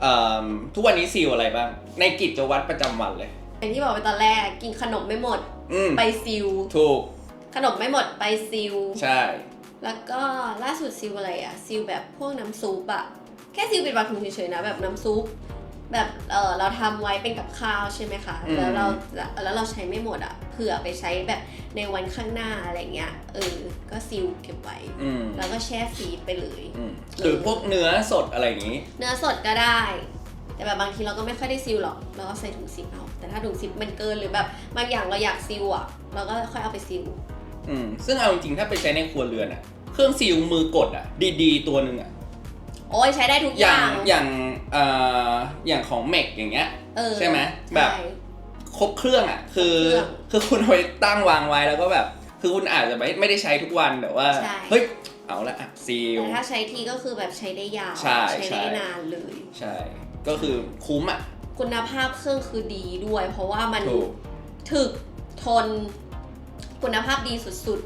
เอ่อทุกวันนี้ซีลอะไรบ้าง ในกิจวัตรประจำวันเลย อย่างที่บอกไปตอนแรกกินขนมไม่หมดอืมไปซิลถูก ขนมไม่หมดไปซิลใช่ แล้วก็ล่าสุดซิลอะไรอะซิลแบบพวกน้ำซุปอะแค่ซิลปิดปากถุงเฉยๆนะแบบน้ำซุป แบบเออเราทำไว้เป็นกับข้าวใช่ไหมคะอืมแล้วเราแล้วเราใช้ไม่หมดอะเผื่อไปใช้แบบในวันข้างหน้าอะไรเงี้ยเออก็ซิลเก็บไว้อืมแล้วก็แช่ฟรีซไปเลยอืมหรือพวกเนื้อสดอะไรอย่างนี้ เนื้อสดก็ได้ แต่แบบบางทีเราก็ไม่ค่อยได้ซิลหรอก เราก็ใส่ถุงซิปเอา แต่ถ้าถุงซิปมันเกินหรือแบบบางอย่างเราอยากซิลอะ เราก็ค่อยเอาไปซิลอืมซึ่งเอาจริงๆถ้าไปใช้ในครัวเรือนอะเครื่องซีลมือกดอะดีๆ ตัวหนึ่งอะโอ้ยใช้ได้ทุกออย่างย่างอย่างเอ่ออย่างของแม็กอย่างเงี้ยเออใช่ไหมแบบ ใช่ ครบเครื่องอะคือครบเครื่องคือคุณเอาไปตั้งวางไว้แล้วก็แบบ คือคุณอาจจะไม่ไม่ได้ใช้ทุกวันแต่ว่า ใช่ เฮ้ย เอาละอะซีล แต่ถ้าใช้ทีก็คือแบบใช้ได้ยาวใช่ได้ใช่นานเลย ใช่ ก็คือคุ้มอะคุณภาพเครื่องคือดีด้วย เพราะว่ามันถูก ถึกทน คุณภาพดีสุด